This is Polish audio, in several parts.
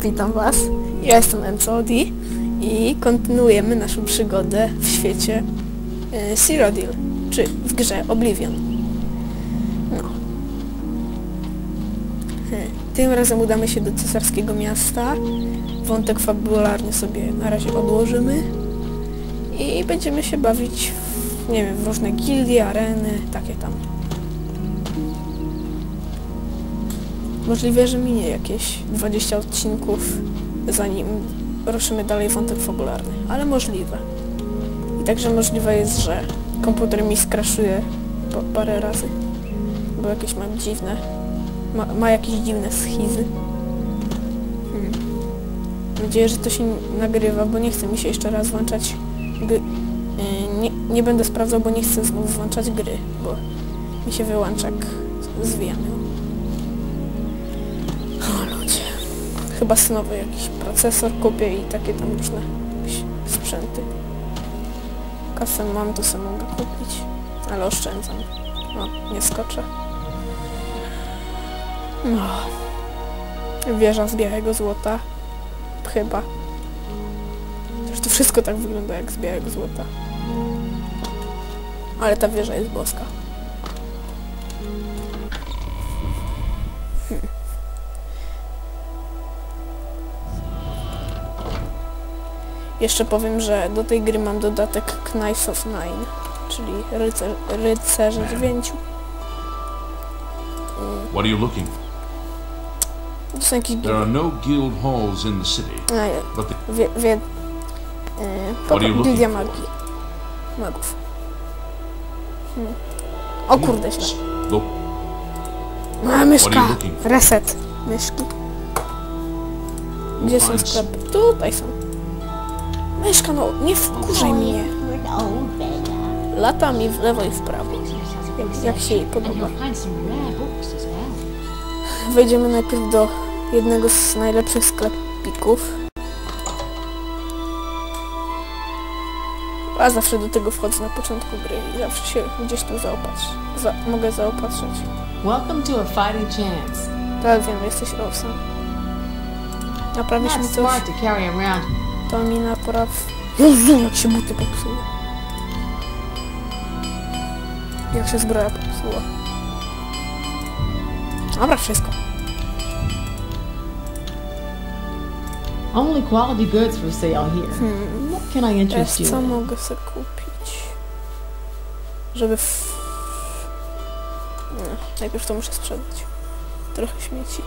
Witam Was. Ja jestem MCOD i kontynuujemy naszą przygodę w świecie e, Cyrodiil, czy w grze Oblivion. No. E, Tym razem udamy się do cesarskiego miasta. Wątek fabularny sobie na razie odłożymy i będziemy się bawić w, nie wiem, w różne gildie, areny, takie tam. Możliwe, że minie jakieś 20 odcinków, zanim ruszymy dalej wątek fabularny, ale możliwe. I także możliwe jest, że komputer mi skraszuje pa parę razy, bo jakieś mam dziwne, ma, ma jakieś dziwne schizy. Hmm. Mam nadzieję, że to się nagrywa, bo nie chce mi się jeszcze raz włączać gry. Nie, nie będę sprawdzał, bo nie chcę znowu włączać gry, bo mi się wyłącza jak zwijamy. Chyba synowy jakiś procesor kupię i takie tam różne sprzęty. Kasę mam, to sobie mogę kupić. Ale oszczędzam. No, nie skoczę. No. Wieża z białego złota. Chyba. Zresztą wszystko tak wygląda jak z białego złota. Ale ta wieża jest boska. Jeszcze powiem, że do tej gry mam dodatek Knights of Nine, czyli rycer, rycerze dziewięciu. What are you looking for? To są jakieś There are no guild halls in the city, the, wie, wie, yy, you looking Gildia? Magii. Magów. Hmm. O kurde, źle. A, myszka! Reset. Myszki. Gdzie są sklepy? Tutaj są. Myszka, no, nie wkurzaj mnie. Lata mi w lewo i w prawo. Jak, jak się jej podoba. Wejdziemy najpierw do jednego z najlepszych sklepików. A zawsze do tego wchodzę na początku gry i zawsze się gdzieś tu zaopatrz. Za, mogę zaopatrzyć. Welcome to a fighting chance. Tak wiem, jesteś owsem. Naprawisz mi coś? Smart to carry around. To mi napraw... Jezu, jak się buty popsuły. Jak się zbroja popsuła. Dobra, wszystko. Only quality goods for sale here. Hmm. What can I interest you co in? mogę sobie kupić? Żeby w... Nie, najpierw to muszę sprzedać. Trochę śmieci.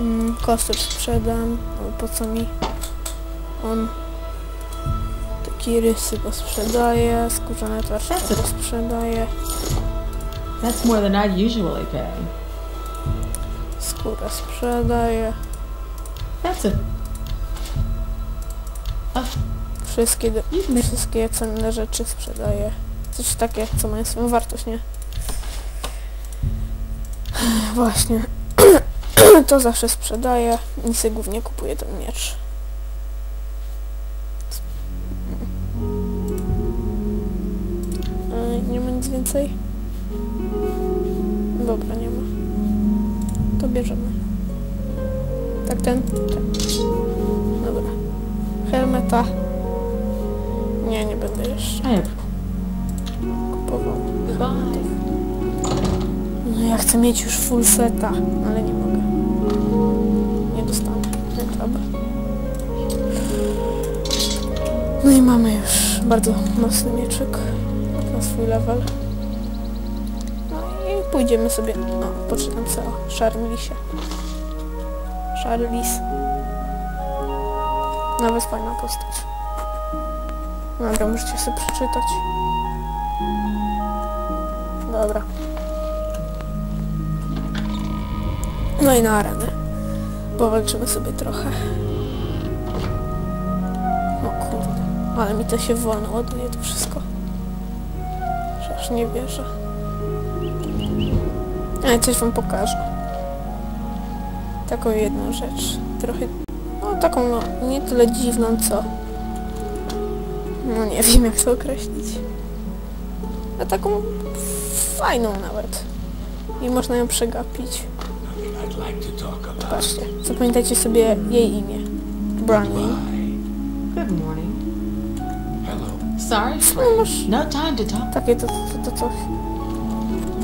Hmm, kostur sprzedam. O, po co mi on? Taki rysy go sprzedaje, skórzane tarcze go sprzedaje, That's more than I'd usually pay. skórę sprzedaje. That's a Wszystkie, wszystkie cenne rzeczy sprzedaje. Coś takie, co mają swoją wartość, nie? Właśnie. to zawsze sprzedaję i sobie głównie kupuję ten miecz. E, Nie ma nic więcej? Dobra, nie ma. To bierzemy. Tak ten? Ten. Dobra. Helmeta. Nie, nie będę jeszcze kupował. Goodbye. No ja chcę mieć już full seta, ale nie mogę. Nie dostanę. Dobra. No i mamy już bardzo mocny mieczyk jak na swój level. No i pójdziemy sobie... No, poczytam co o Charlisie. Charlis. Nawet fajna postać. Dobra, możecie sobie przeczytać. Dobra. No i na arenę. Powalczymy sobie trochę. O kurde. Ale mi to się wolno ładuje to wszystko. Aż nie wierzę. Ale coś wam pokażę. Taką jedną rzecz. Trochę... No taką no, nie tyle dziwną co... No nie wiem jak to określić. A taką fajną nawet. i można ją przegapić. To about. Patrzcie, zapamiętajcie sobie jej imię. Bronwyn. Good morning. Hello. Sorry, No masz No time to talk. takie to, to, to coś.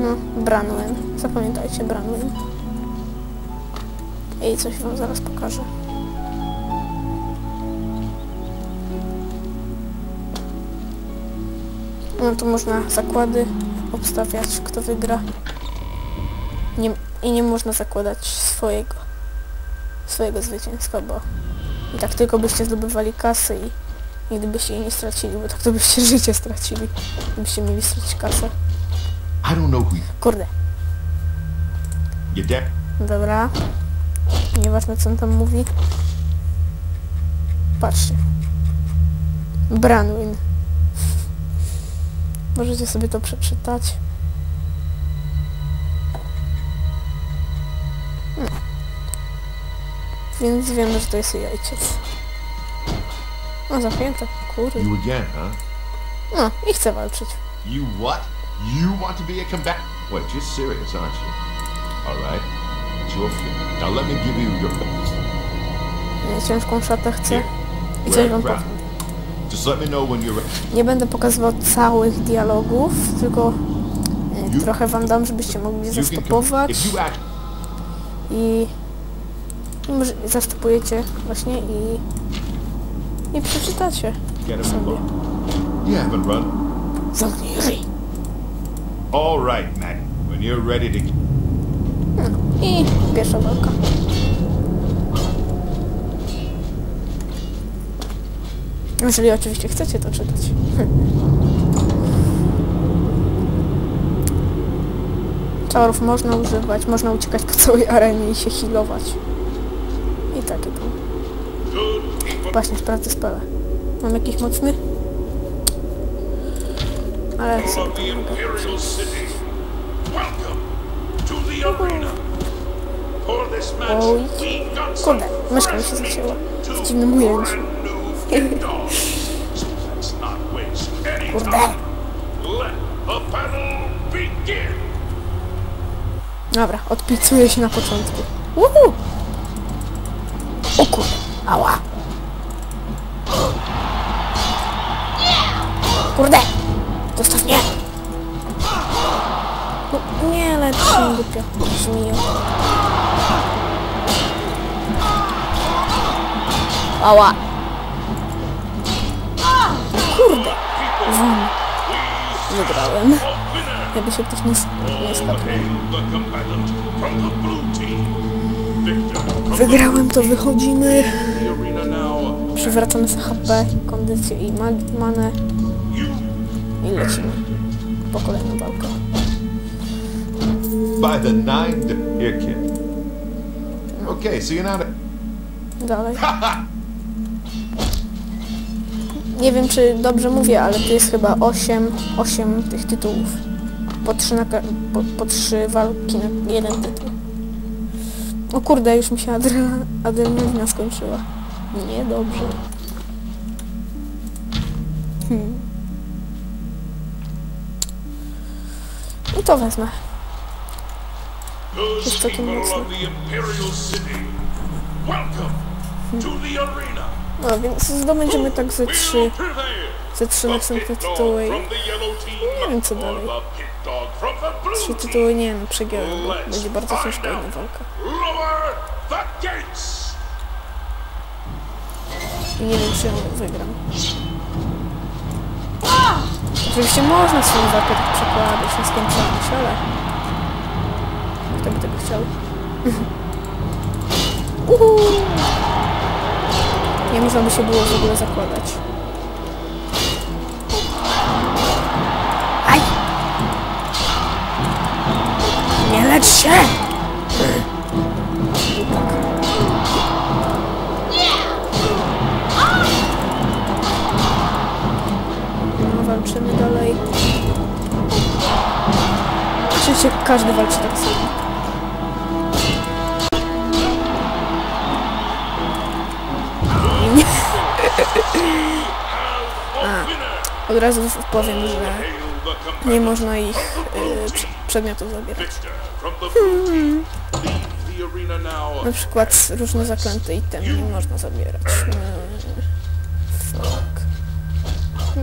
No, Branwyn. Zapamiętajcie Branwyn. I coś wam zaraz pokażę. No tu można zakłady obstawiać, kto wygra. Nie, I nie można zakładać swojego swojego zwycięstwa, bo i tak tylko byście zdobywali kasę i nigdy byście jej nie stracili, bo tak to byście życie stracili, gdybyście mieli stracić kasę. I don't know who you, Kurde, you dobra. Nieważne co on tam mówi. Patrzcie. Branwin. Możecie sobie to przeczytać. Więc wiemy, że to jest jej ojciec. No, zamknięte. Kurde. You again, huh? No, i chce walczyć. You what? You want to be a combat? Wait, you're serious, aren't you? All right. It's your field. Now let me give you your. Nie, Ciężką szatę. Here. I coś wam powiem. Just let me know when you're. Nie będę pokazywał całych dialogów, tylko e, You- trochę wam dam, żebyście mogli zastopować i, i może zastopujecie właśnie i i przeczytacie sobie. along. You haven't run. Zamknij ryj. All right, Matt. When you're ready to. I pierwsza walka. Jeżeli oczywiście chcecie to czytać. Czarów można używać, można uciekać po całej arenie i się healować. Tam. Właśnie sprawdzę spele. Mam jakiś mocny? Ale sobie Oj. Kurde, myszka mi się two W dziwnym ujęciu. Kurde. Dobra, odpicuję się na początku. Uhu! O kurde, ała! Kurde! Zostaw mnie! No, nie, lecz się głupio. Żmijo. Ała! Kurde! Won. Wygrałem. Jakby się ktoś nie, nie skapnął. Wygrałem, to wychodzimy. Przywracamy sobie HP, kondycję i manę i lecimy po kolejną walkę. By the nine. Here, kid. Okay, so you're not. Dalej. Nie wiem, czy dobrze mówię, ale tu jest chyba 8, 8 tych tytułów. Po 3, na, po, po 3 walki na jeden tytuł. O kurde, już mi się adre- adrenalina skończyła. Niedobrze. Hmm. I to wezmę. Jest to the arena. No więc zdobędziemy tak ze Will 3, prevail. ze 3 The następne tytuły. team Nie wiem co dalej. Trzy tytuły nie wiem, przegiąłem, bo będzie bardzo ciężka jedna walka. I nie wiem, czy ją wygram. Oczywiście można swoją walkę tak przekładać na skończoność, ale... Kto by tego chciał? Uhu! Nie można by się było w ogóle zakładać. Nie lecz się! No, walczymy dalej. Oczywiście każdy walczy tak samo. A, od razu powiem, że nie można ich y, przedmiotów arena now. Na przykład różne zaklęte itemy nie można zabierać. Mm, Fuck.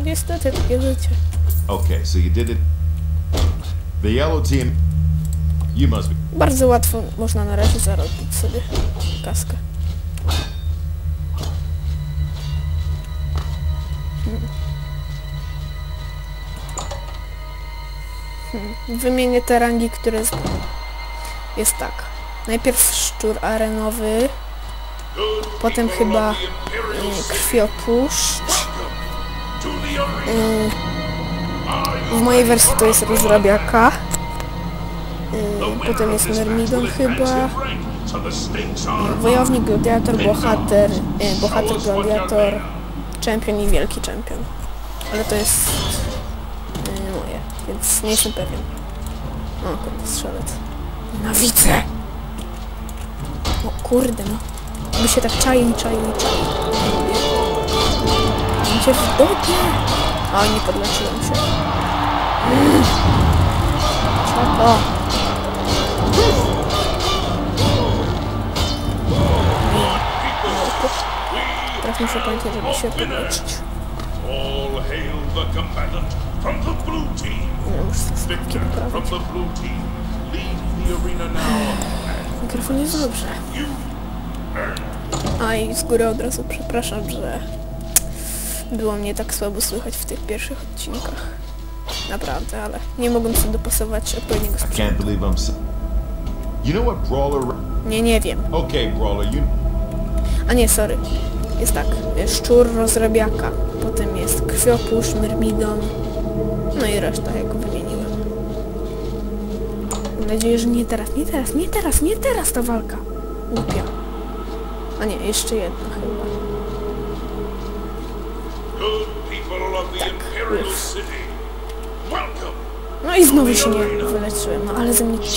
Niestety takie życie. Okay, so you did it. The yellow team. You must be. Bardzo łatwo można na razie zarobić sobie kaskę. Wymienię te rangi, które. Jest tak. Najpierw szczur arenowy, potem chyba krwiopuszcz. You W mojej wersji to jest rozrabiaka. winner Potem jest will chyba. Wojownik, gladiator, bohater, nie, bohater, gladiator, czempion i wielki czempion. Ale to jest więc nie jestem pewien. O, kurde, strzelec. Nienawidzę! O kurde, no. By się tak czaił i czaił i czaił. Będzie w dupie! Oj, nie podleczyłem się. Mm. Czako. Teraz muszę pamiętać, żeby się podleczyć. All hail the combatant from the blue team. Victor from the blue team. Leave the arena now. Mikrofon jest dobrze. A i z góry od razu przepraszam, że było mnie tak słabo słychać w tych pierwszych odcinkach. Naprawdę, ale nie mogłem sobie dopasować odpowiedniego sprzętu. believe I'm. s- You know what, Brawler? Nie, nie wiem. Okay, Brawler, you. A nie, sorry. Jest tak. Szczur rozrabiaka. Potem jest krwiopusz, myrmidon. No i reszta, jak wymieniłem. Mam nadzieję, że nie teraz, nie teraz, nie teraz, nie teraz ta walka. Głupia. A nie, jeszcze jedna chyba. City. Welcome. No i znowu się nie wyleczyłem, no ale ze mnie the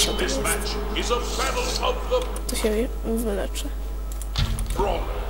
To się wyleczy. brawlers.